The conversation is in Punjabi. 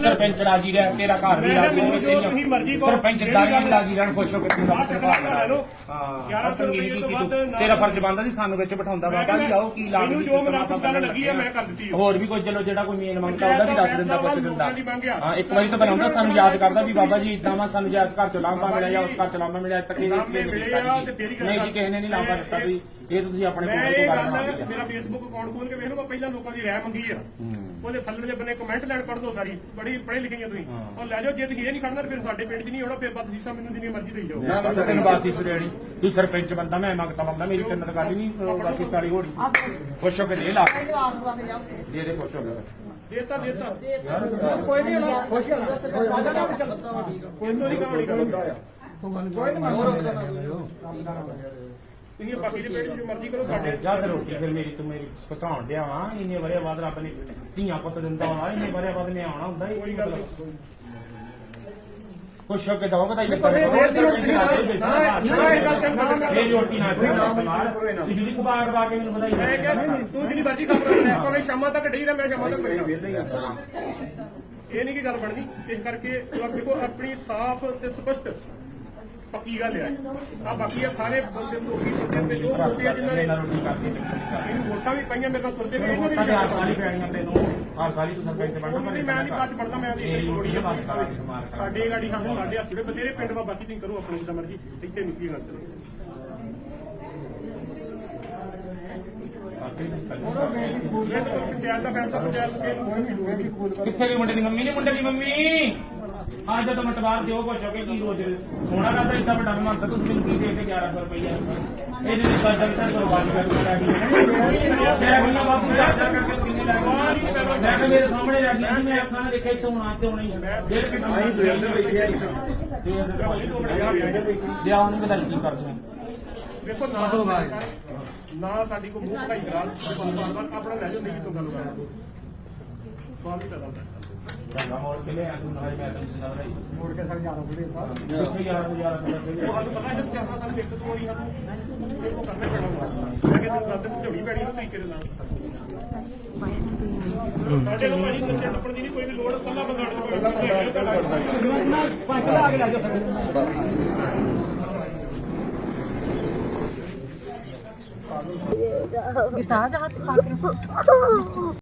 ਸਰਪੰਚ ਰਾਜੀ ਰਹਿ ਤੇਰਾ ਘਰ ਵੀ ਰਾਜੀ ਮਰਜ਼ੀ ਕਹੋ, ਸਰਪੰਚ ਜਿਹੜੀ ਦਾਰੀ ਗੱਲ- ਰਾਜੀ ਰਹਿਣ ਖੁਸ਼ ਹੋ ਕੇ ਤੂੰ ਸਿੱਧਾ ਸਰਕਾਰ ਲੈ ਲਓ। ਹਾਂ 1100 ਚੰਗੀ ਰੁਪਏ ਤੋਂ ਵੱਧ ਤੇਰਾ ਫਰਜ਼ ਬਣਦਾ ਸੀ ਸਾਨੂੰ ਵਿੱਚ ਬਿਠਾਉਂਦਾ ਬਾਬਾ ਜੀ ਆਓ ਕੀ ਲਾਗ ਮੈਨੂੰ ਜੋ ਮੁਨਾਸਬ ਗੱਲ ਲੱਗੀ ਆ, ਮੈਂ ਕਰ ਦਿੱਤੀ। ਹੋਰ ਵੀ ਕੋਈ ਚਲੋ ਜਿਹੜਾ ਕੋਈ ਮੇਨ ਮੰਗਦਾ ਉਹਦਾ ਵੀ ਦੱਸ ਦਿੰਦਾ ਪੁੱਛ ਦਿੰਦਾ। ਦੀ। ਹਾਂ ਇੱਕ ਵਾਰੀ ਤਾਂ ਬਣਾਉਂਦਾ ਸਾਨੂੰ ਯਾਦ ਕਰਦਾ ਵੀ ਬਾਬਾ ਜੀ ਇਦਾਂ ਵਾ ਸਾਨੂੰ ਜਾਂ ਇਸ ਘਰ ਚੋਂ ਲਾਂਭਾ ਮਿਲਿਆ ਜਾਂ ਉਸ ਘਰ ਚੋਂ ਲਾਂਭਾ ਮਿਲਿਆ ਅੱਜ ਤੱਕ ਇਹ ਲਾਂਭੇ ਮਿਲੇ ਆ ਤੇ ਤੇਰੀ ਗੱਲ ਨਹੀਂ ਜੀ ਕਿਸੇ ਨੇ ਨਹੀਂ ਲਾਂਭਾ ਦਿੱਤਾ ਵੀ ਇਹ ਤਾਂ ਤੁਸੀਂ ਆਪਣੇ ਮੈਂ ਕੋਲ ਇਹ ਤੋਂ ਗੱਲ ਗੱਲ ਮੇਰਾ ਫੇਸਬੁੱਕ ਅਕਾਊਂਟ ਖੋਲ ਕੇ ਵੇਖ ਲਓ ਮੈਂ ਪਹਿਲਾਂ ਲੋਕਾਂ ਦੀ ਰਾਏ ਮੰਗੀ ਆ। ਉਹਦੇ ਥੱਲੇ ਦੇ ਬੰਨੇ ਕਮੈਂਟ ਲੈਣ ਪੜ੍ਹ ਦੋ ਸਾਰੀ ਬੜੀ ਪੜ੍ਹੇ ਲਿਖੇ ਆ ਤੁਸੀਂ। ਉਹ ਲੈ ਜਾਓ ਜੇ ਤੁਸੀਂ ਇਹ ਨਹੀਂ ਖੜਨਾ ਫਿਰ ਸਾਡੇ ਪਿੰਡ 'ਚ ਨਹੀਂ ਆਉਣਾ ਫਿਰ ਬਸ ਸੀਸਾ ਮੈਨੂੰ ਜਿੰਨੀ ਮਰਜ਼ੀ ਦੇਈ ਜਾਓ। ਤੈਨੂੰ ਬਾਸੀ ਸੁਰੇਣੀ ਤੂੰ ਸਰਪੰਚ ਬੰਦਾ ਮੈਂ ਮੰਗਤਾ ਬੰਦਾ ਮੇਰੀ ਤੇਰੇ ਨਾਲ ਗੱਲ ਹੀ ਨਹੀਂ ਬਾਸੀ ਸਾਲੀ ਹੋੜੀ ਖੁਸ਼ ਹੋ ਕੇ ਦੇ ਲਾ। ਦੇ ਦੇ ਖੁਸ਼ ਹੋ ਕੇ। ਦੇਤਾ ਦੇਤਾ। ਕੋਈ ਨਹੀਂ ਨਾ ਖੁਸ਼ ਹੋਣਾ ਸਾਡਾ ਕੰਮ ਚੱਲ ਕੋਈ ਨਹੀਂ। ਕਹਾਣੀ ਕਰੋ ਕੋਈ ਨਹੀਂ। ਤੁਸੀਂ ਬਾਕੀ ਦੇ ਪਿੰਡ 'ਚ ਜੋ ਮਰਜ਼ੀ ਕਰੋ ਸਾਡੇ ਜਾ ਤੇ ਰੋਟੀ ਫਿਰ ਮੇਰੀ ਤੂੰ ਮੇਰੀ ਪਸਾਉਣ ਡਿਆ ਵਾਂ ਇੰਨੇ ਵਰੇ ਬਾਅਦ ਰੱਬ ਨੇ ਧੀਆਂ ਪੁੱਤ ਦਿੰਦਾ ਹੋਣਾ ਇੰਨੇ ਵਰੇ ਬਾਅਦ ਮੈਂ ਆਉਣਾ ਹੁੰਦਾ ਕੋਈ ਗੱਲ ਨਹੀਂ ਖੁਸ਼ ਹੋ ਕੇ ਦਵਾ ਵਧਾਈ ਦੇਖੋ, ਇਹ ਰੋਟੀ ਨਾ- ਨਾ- ਨਾ ਇਹ ਗੱਲ ਕਰ- ਇਹ ਰੋਟੀ ਨਾ ਬਿਜਲੀ ਕਬਾੜ ਕਰਾ ਕੇ ਮੈਨੂੰ ਵਧਾਈ ਮੈਂ ਕਿਹਾ ਤੂੰ ਜਿੰਨੀ ਮਰਜ਼ੀ ਕੰਮ ਕਰ ਲੈ ਭਾਵੇਂ ਸ਼ਾਮਾਂ ਤੱਕ ਡਈ ਰਹਿ ਮੈਂ ਸ਼ਾਮਾਂ ਤੱਕ ਬੈਠਾ ਇਹ ਨਹੀਂ ਕੀ ਗੱਲ ਬਣਦੀ ਇਸ ਕਰਕੇ ਦੇਖੋ ਆਪਣੀ ਸਾਫ਼ ਤੇ ਸਪਸ਼ਟ ਪੱਕੀ ਗੱਲ ਹੈ ਆ ਬਾਕੀ ਆ ਸਾਰੇ ਬੰਦੇ ਲੋਕੀ ਬੰਦੇ ਤੇ ਜੋ ਬੰਦੇ ਆ ਜਿਨ੍ਹਾਂ ਨੇ ਨਾਲ ਰੋਟੀ ਕਰਕੇ ਇਹਨੂੰ ਵੋਟਾਂ ਵੀ ਪਾਈਆਂ ਮੇਰੇ ਨਾਲ ਤੁਰਦੇ ਵੀ ਇਹਨਾਂ ਦੀ ਹਰ ਸਾਲ ਪੈਣੀਆਂ ਤੈਨੂੰ। ਹਰ ਸਾਲ ਤੂੰ ਸਰਪੰਚ ਬਣਨਾ ਨਹੀਂ ਮੈਂ ਨਹੀਂ ਚ ਪੜਦਾ ਮੈਂ ਇਹ ਦੀ ਦਾ ਬਾਤ ਕਰਾਂਗੇ ਸਾਡੇ ਗਾੜੀ ਹਾਂ ਸਾਡੇ ਹੱਥ ਦੇ ਬਥੇਰੇ ਪਿੰਡ ਵਾ ਬਾਕੀ ਤੁਸੀਂ ਕਰੋ ਆਪਣੀ ਜਿੱਦਾਂ ਮਰਜ਼ੀ। ਇੱਥੇ ਨਿਕਲੀ ਨਾ ਚਲੋ। ਕਿੱਥੇ ਗਈ ਮੁੰਡੇ ਦੀ ਮੰਮੀ ਨੇ ਮੁੰਡੇ ਦੀ ਮੰਮੀ? ਆ ਜਦੋਂ ਮਟਵਾਰ ਦਿਓ ਕੁਛ ਹੋ ਕੇ ਕੀ ਰੋਜ਼ ਸੋਨਾ ਕਰਦਾ ਇੱਦਾਂ ਵੱਡਾ ਮੰਨਤਾ ਤੁਸੀਂ ਮੈਨੂੰ ਕੀ ਦੇ ਕੇ 1100 ਰੁਪਈਆ ਇਹਦੇ ਦੀ ਸਰਜਨ ਤਾਂ ਕੁਰਬਾਨ ਕਰ ਲੱਗੀ ਮੈਂ ਬਾਬੂ ਜਾ ਜਾ ਕਰਕੇ ਕਿੰਨੇ ਲੱਗ ਮੈਂ ਕਿਹਾ ਮੇਰੇ ਸਾਹਮਣੇ ਲੱਗੀ ਸੀ, ਮੈਂ ਅੱਖਾਂ ਨਾਲ ਦੇਖਿਆ ਇੱਥੋਂ ਆਉਣਾ ਤੇ ਹੋਣਾ ਹੀ ਹੈ ਡੇਢ ਕਿੰਨਾ ਅਸੀਂ ਦੁਆਰ ਦੇ ਬੈਠੇ ਆ ਇਸ ਲਿਆ ਉਹਨੂੰ ਪਤਾ ਕੀ ਕਰ ਦੂੰ ਦੇਖੋ ਨਾ ਨਾ ਸਾਡੀ ਕੋ ਮੂੰਹ ਭਾਈ ਕਰਾ ਬਾਰ ਬਾਰ ਆਪਣਾ ਲੈ ਜਾਓ ਨਹੀਂ ਤੋਂ ਗੱਲ ਕਰ ਬਾਲ ਵੀ ਪੈਦਾ ਹੁੰਦਾ ਮੋੜ ਕੇ ਲਿਆ ਤੂੰ ਨਾਲ ਮੈਂ ਤੈਨੂੰ ਦੱਸਦਾ ਭਾਈ ਮੋੜ ਕੇ ਸਾਰੇ ਜਾਣਾ ਬੁੜੇ ਕਿੱਥੇ ਯਾਰ ਤੂੰ ਯਾਰ ਉਹ ਸਾਨੂੰ ਪਤਾ ਹੈ ਕਿ ਕਰਨਾ ਸਾਨੂੰ ਇੱਕ ਤੋਂ ਨਹੀਂ ਸਾਨੂੰ ਇਹ ਕੋ ਕਰਨਾ ਹੀ ਪੈਣਾ ਵਾ। ਮੈਂ ਕਿਹਾ ਤੈਨੂੰ ਗੱਲ ਤੇ ਸਮਝਾਉਣੀ ਪੈਣੀ ਉਹ ਤਰੀਕੇ ਦੇ ਨਾਲ ਸਾਡੇ ਕੋਲ ਭਾਜੀ ਬੱਚੇ ਟੱਪਣ ਦੀ ਨਹੀਂ ਕੋਈ ਵੀ ਲੋੜ ਕੱਲਾ ਬੰਦਾ ਪਹਿਲਾਂ ਬੰਦਾ ਕਰਦਾ ਪੰਜ ਲਾ ਕੇ ਲੈ ਜਾ ਸਕਦੇ ਬਿਤਾ ਜਾ ਹੱਥ ਪਾ ਕੇ